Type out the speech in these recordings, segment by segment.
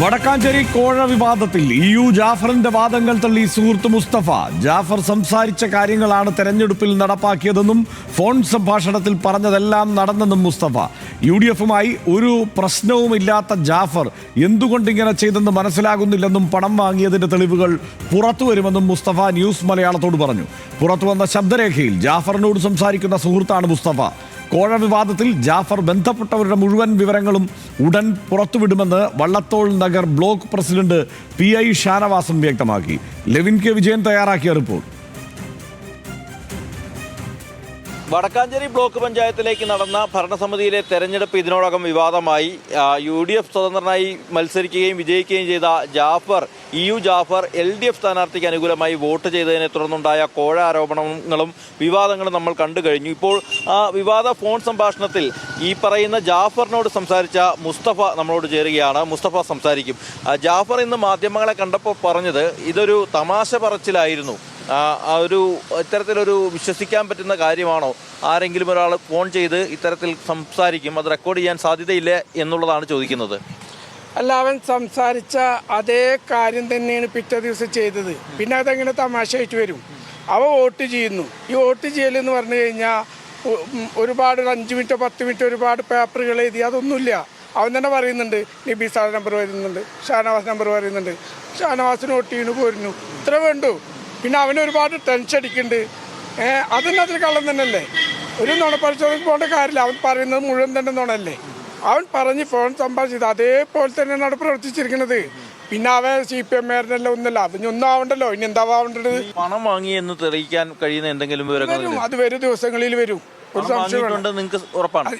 വടക്കാഞ്ചേരി കോഴ വിവാദത്തിൽ E U ജാഫറിന്റെ വാദങ്ങൾ തള്ളി സുഹൃത്ത് മുസ്തഫ. ജാഫർ സംസാരിച്ച കാര്യങ്ങളാണ് തെരഞ്ഞെടുപ്പിൽ നടപ്പാക്കിയതെന്നും ഫോൺ സംഭാഷണത്തിൽ പറഞ്ഞതെല്ലാം നടന്നെന്നും മുസ്തഫ. യു ഡി എഫുമായി ഒരു പ്രശ്നവുമില്ലാത്ത ജാഫർ എന്തുകൊണ്ട് ഇങ്ങനെ ചെയ്തെന്ന് മനസ്സിലാകുന്നില്ലെന്നും പണം വാങ്ങിയതിന്റെ തെളിവുകൾ പുറത്തു വരുമെന്നും മുസ്തഫ ന്യൂസ് മലയാളത്തോട് പറഞ്ഞു. പുറത്തു വന്ന ശബ്ദരേഖയിൽ ജാഫറിനോട് സംസാരിക്കുന്ന സുഹൃത്താണ് മുസ്തഫ. കോഴ വിവാദത്തിൽ ജാഫർ ബന്ധപ്പെട്ടവരുടെ മുഴുവൻ വിവരങ്ങളും ഉടൻ പുറത്തുവിടുമെന്ന് Vallathol Nagar block president P I ഷാനവാസം വ്യക്തമാക്കി. ലെവിൻ കെ വിജയൻ തയ്യാറാക്കിയ റിപ്പോർട്ട്. വടക്കാഞ്ചേരി ബ്ലോക്ക് പഞ്ചായത്തിലേക്ക് നടന്ന ഭരണസമിതിയിലെ തെരഞ്ഞെടുപ്പ് ഇതിനോടകം വിവാദമായി. യു ഡി എഫ് സ്വതന്ത്രനായി മത്സരിക്കുകയും വിജയിക്കുകയും ചെയ്ത Jafar E U Jafar L D F സ്ഥാനാർത്ഥിക്ക് അനുകൂലമായി വോട്ട് ചെയ്തതിനെ തുടർന്നുണ്ടായ കോഴ ആരോപണങ്ങളും വിവാദങ്ങളും നമ്മൾ കണ്ടു കഴിഞ്ഞു. ഇപ്പോൾ ആ വിവാദ ഫോൺ സംഭാഷണത്തിൽ ഈ പറയുന്ന ജാഫറിനോട് സംസാരിച്ച മുസ്തഫ നമ്മളോട് ചേരുകയാണ്. മുസ്തഫ സംസാരിക്കും. ജാഫർ ഇന്ന് മാധ്യമങ്ങളെ കണ്ടപ്പോൾ പറഞ്ഞത് ഇതൊരു തമാശ പറച്ചിലായിരുന്നു. ഒരു ഇത്തരത്തിലൊരു വിശ്വസിക്കാൻ പറ്റുന്ന കാര്യമാണോ? ആരെങ്കിലും ഒരാൾ ഫോൺ ചെയ്ത് ഇത്തരത്തിൽ സംസാരിക്കും അത് റെക്കോർഡ് ചെയ്യാൻ സാധ്യതയില്ല എന്നുള്ളതാണ് ചോദിക്കുന്നത്. അല്ല അവൻ സംസാരിച്ച അതേ കാര്യം തന്നെയാണ് പിറ്റേ ദിവസം ചെയ്തത്. പിന്നെ അതെങ്ങനെ തമാശയായിട്ട് വരും? അവ വോട്ട് ചെയ്യുന്നു. ഈ വോട്ട് ചെയ്യലെന്ന് പറഞ്ഞു കഴിഞ്ഞാൽ ഒരുപാട് ഒരു അഞ്ച് മിനിറ്റോ പത്ത് മിനിറ്റോ ഒരുപാട് പേപ്പറുകൾ എഴുതി അതൊന്നുമില്ല. അവൻ തന്നെ പറയുന്നുണ്ട് നിബീസാർ നമ്പർ വരുന്നുണ്ട് ഷാനവാസ് നമ്പർ പറയുന്നുണ്ട്. ഷാനവാസിന് വോട്ട് ചെയ്യുന്നു പോരുന്നു. ഇത്ര വേണ്ടു. പിന്നെ അവന് ഒരുപാട് ടെൻഷൻ അടിക്കുന്നുണ്ട്. ഏഹ് അതെന്നെ അതിൽ കള്ളം തന്നെയല്ലേ? ഒരു നുണ പരിശോധന പോകേണ്ട കാര്യമില്ല. അവൻ പറയുന്നത് മുഴുവൻ തന്നെ നുണല്ലേ അവൻ പറഞ്ഞ് ഫോൺ സംഭാഷിച്ചത് അതേപോലെ തന്നെയാണ് അവിടെ പ്രവർത്തിച്ചിരിക്കുന്നത്. പിന്നെ അവൻ സി പി എം എല്ലാം ഒന്നല്ല അതിന് ഒന്നും ആവണ്ടല്ലോ. ഇനി എന്താ ആവേണ്ടത്? പണം വാങ്ങി എന്ന് തെളിയിക്കാൻ കഴിയുന്ന എന്തെങ്കിലും വിവരങ്ങൾ അത് വരും. ദിവസങ്ങളിൽ വരും. ഒരു സംശയം നിങ്ങൾക്ക് ഉറപ്പാണ്?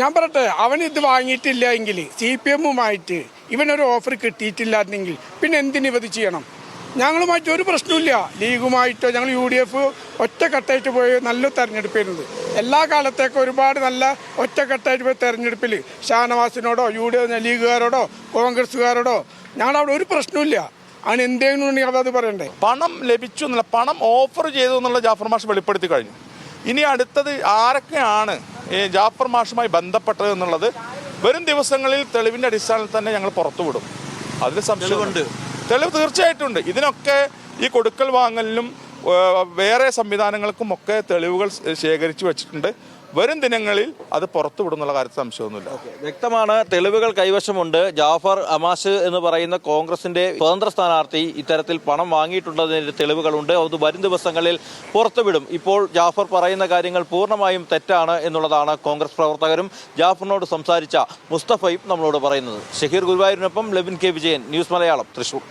ഞാൻ പറയട്ടെ. അവൻ ഇത് വാങ്ങിയിട്ടില്ല എങ്കിൽ സി പി എമ്മുമായിട്ട് ഇവനൊരു ഓഫർ കിട്ടിയിട്ടില്ലായിരുന്നെങ്കിൽ പിന്നെ എന്തിനു ഇവത് ചെയ്യണം? ഞങ്ങളുമായിട്ട് ഒരു പ്രശ്നമില്ല ലീഗുമായിട്ടോ ഞങ്ങൾ യു ഡി എഫ് ഒറ്റക്കെട്ടായിട്ട് പോയി നല്ല തെരഞ്ഞെടുപ്പായിരുന്നത് എല്ലാ കാലത്തേക്കും ഒരുപാട് നല്ല ഒറ്റക്കെട്ടായിട്ട് പോയി തെരഞ്ഞെടുപ്പിൽ ഷാനവാസിനോടോ യു ഡി എഫ് ലീഗുകാരോടോ കോൺഗ്രസ്സുകാരോടോ ഞങ്ങളവിടെ ഒരു പ്രശ്നമില്ല അവൻ എന്തെങ്കിലും ഉണ്ടെങ്കിൽ അതത് പറയണ്ടേ? പണം ലഭിച്ചു എന്നുള്ള പണം ഓഫർ ചെയ്തു എന്നുള്ള ജാഫർ മാഷ് വെളിപ്പെടുത്തി കഴിഞ്ഞു. ഇനി അടുത്തത് ആരൊക്കെയാണ് ഈ ജാഫർ മാഷുമായി ബന്ധപ്പെട്ടത് എന്നുള്ളത് വരും ദിവസങ്ങളിൽ തെളിവിന്റെ അടിസ്ഥാനത്തിൽ തന്നെ ഞങ്ങൾ പുറത്തുവിടും. അതിൽ സംശയമുണ്ട് തെളിവ് തീർച്ചയായിട്ടും ഉണ്ട് ഇതിനൊക്കെ ഈ കൊടുക്കൽ വാങ്ങലിലും വേറെ സംവിധാനങ്ങൾക്കും ഒക്കെ തെളിവുകൾ ശേഖരിച്ചു വെച്ചിട്ടുണ്ട്. വരും ദിനങ്ങളിൽ അത് പുറത്തുവിടുന്നുള്ള കാര്യത്തിൽ സംശയമൊന്നുമില്ല. വ്യക്തമാണ് തെളിവുകൾ കൈവശമുണ്ട്. ജാഫർ അമാസ് എന്ന് പറയുന്ന കോൺഗ്രസിന്റെ സ്വതന്ത്ര സ്ഥാനാർത്ഥി ഇത്തരത്തിൽ പണം വാങ്ങിയിട്ടുണ്ടതിന്റെ തെളിവുകളുണ്ട്. അത് വരും ദിവസങ്ങളിൽ പുറത്തുവിടും ഇപ്പോൾ ജാഫർ പറയുന്ന കാര്യങ്ങൾ പൂർണമായും തെറ്റാണ് എന്നുള്ളതാണ് കോൺഗ്രസ് പ്രവർത്തകരും ജാഫറിനോട് സംസാരിച്ച മുസ്തഫയും നമ്മളോട് പറയുന്നത്. ഷഹീർ ഗുരുവായൂരിനൊപ്പം ലെബിൻ കെ വിജയൻ ന്യൂസ് മലയാളം തൃശൂർ.